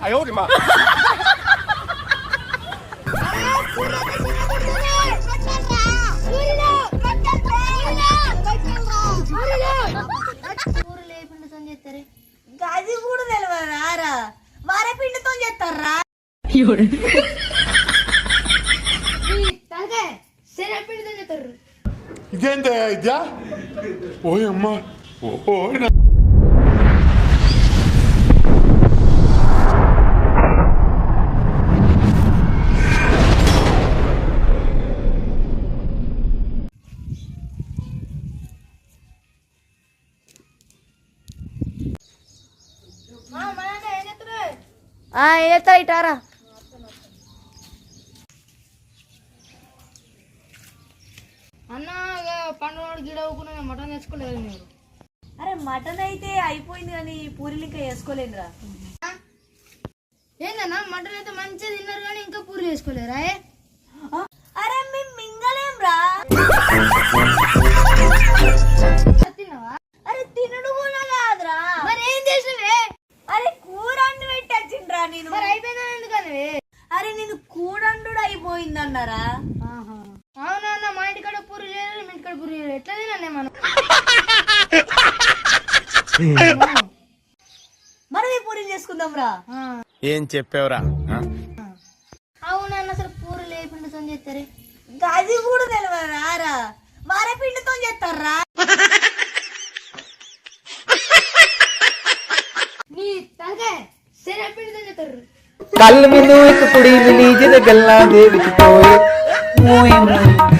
哎呦我的妈！ కూర లేకుండా చేస్తారే అది కూడా తెలియదు ఆరా వరపిండితో చేస్తారా తలకాయ శనగపిండితో చేస్తారు ఇదేంటే ఇద్యా ఓయమ్మ ఓ ఏతా ఇటారా అన్న పండుగ గిడవకుండా మటన్ తెచ్చుకోలేదు మీరు అరే మటన్ అయితే అయిపోయింది కానీ పూరీలు ఇంకా వేసుకోలేదురా. ఏందన్నా మటన్ అయితే మంచిగా తిన్నారు కానీ ఇంకా పూరి వేసుకోలేరా? అరే మేము మింగలేం రా తిన్నావా అరే తినడు కూడా కాదురా మరి ఏం చేసినవే అరే కూర అండు పెట్టి వచ్చిండ్రా నేను మరి అయిపోయిందా ఎందుకని అరే నేను కూడండు అయిపోయిందన్నారా అవునా అన్న మా ఇంటికాడ పూరి లేదు మీ ఇంటికాడ పూరి లేదు ఎట్లా తినండి మనం మనం ఈ పూరీలు చేసుకుందాం రా ఆ. ఏం చెప్పావురా అవునా అన్న అసలు పూరి లేకుండా చేస్తారే అది కూడా తెలియదు ఆరా వరపిండితో చేస్తారా నీ తలకాయ శనగపిండితో చేస్తారు ਕੱਲ ਮੈਨੂੰ ਇੱਕ ਕੁੜੀ ਮਿਲੀ ਜਿਹਦੇ ਗੱਲਾਂ ਦੇ ਵਿੱਚ ਕੋਏ ਮੋਏ ਮੋਏ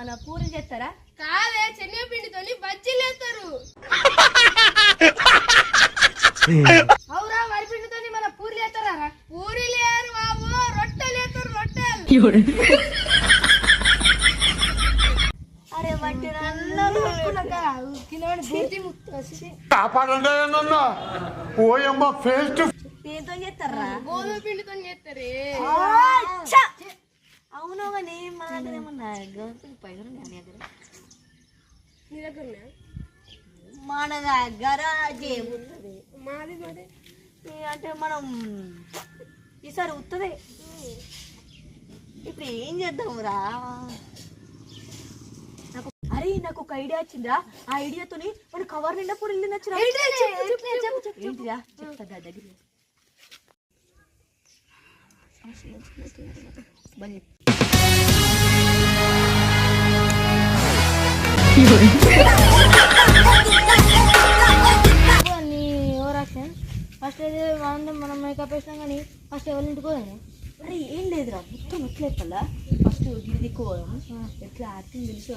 మన పూరి చేస్తారా? కాదే శనగపిండితోని బజ్జీలు వేస్తారు అవురా వరి పిండితోని మన పూరీలు వేస్తారా పూరీలు వేయరు బాబు రొట్టెలు వేస్తారు రొట్టెలు. అరే వంటి కాపాడండి ఓయమ్మ ఫేస్ టు దేంతో చేస్తారా? గోధుమ పిండితో చేస్తారే అవును కానీ మా దగ్గర ఏమన్నా గవర్నమెంట్ పైసలు ఉన్నాయా నీ దగ్గర. నీ దగ్గర ఉన్నాయా? మన దగ్గర జేబున్నది మాది మరి? అంటే మనం ఈసారి ఉత్తదే. ఇప్పుడు ఏం చేద్దాంరా నాకు అరే నాకు ఒక ఐడియా వచ్చిందా ఆ ఐడియాతోని మన కవర్ నిండా పూరి నచ్చిన ఏంటిరా? చెప్తా దా దగ్గర బంద్ చెప్పు. నీ ఓవరాక్షన్ ఫస్ట్ అయితే మనం మనం మేకప్ వేసినాం కానీ ఫస్ట్ ఎవరి ఇంటికి పోదాము అరే ఏం లేదురా మొత్తం ఎట్లా చెప్పాలా ఫస్ట్ గిరి దిక్కుపోదాం ఎట్లా యాక్టింగ్ తెలుసు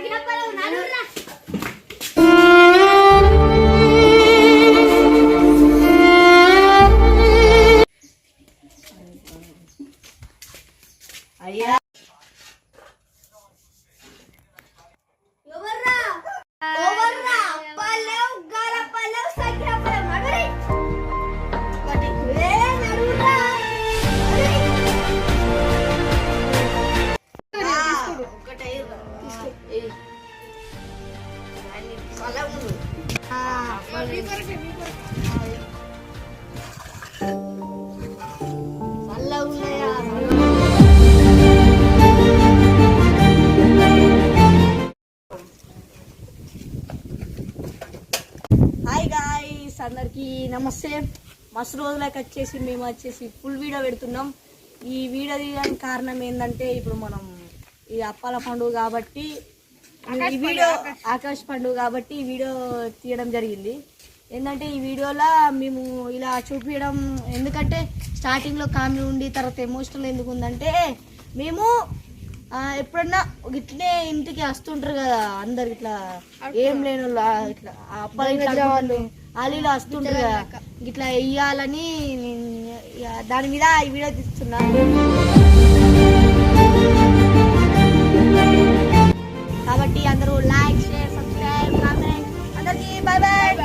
అందరికి నమస్తే. మస్తు రోజులకు వచ్చేసి మేము వచ్చేసి ఫుల్ వీడియో పెడుతున్నాం. ఈ వీడియో తీయడానికి కారణం ఏంటంటే ఇప్పుడు మనం ఈ అప్పాల పండుగ కాబట్టి ఈ వీడియో ఆకాశ్. పండుగ కాబట్టి ఈ వీడియో తీయడం జరిగింది. ఏంటంటే ఈ వీడియోలో మేము ఇలా చూపించడం ఎందుకంటే స్టార్టింగ్లో కామెడీ ఉండి తర్వాత ఎమోషనల్ ఎందుకు ఉందంటే మేము ఎప్పుడన్నా ఇట్లనే ఇంటికి వస్తుంటారు కదా అందరు ఇట్లా ఏం లేని వాళ్ళు, ఇట్లా అప్పాలు ఇట్లా అలీలు వస్తుంటారు కదా. ఇట్లా వెయ్యాలని దాని మీద ఈ వీడియో తీస్తున్నా. కాబట్టి అందరూ like share subscribe comment. Bye bye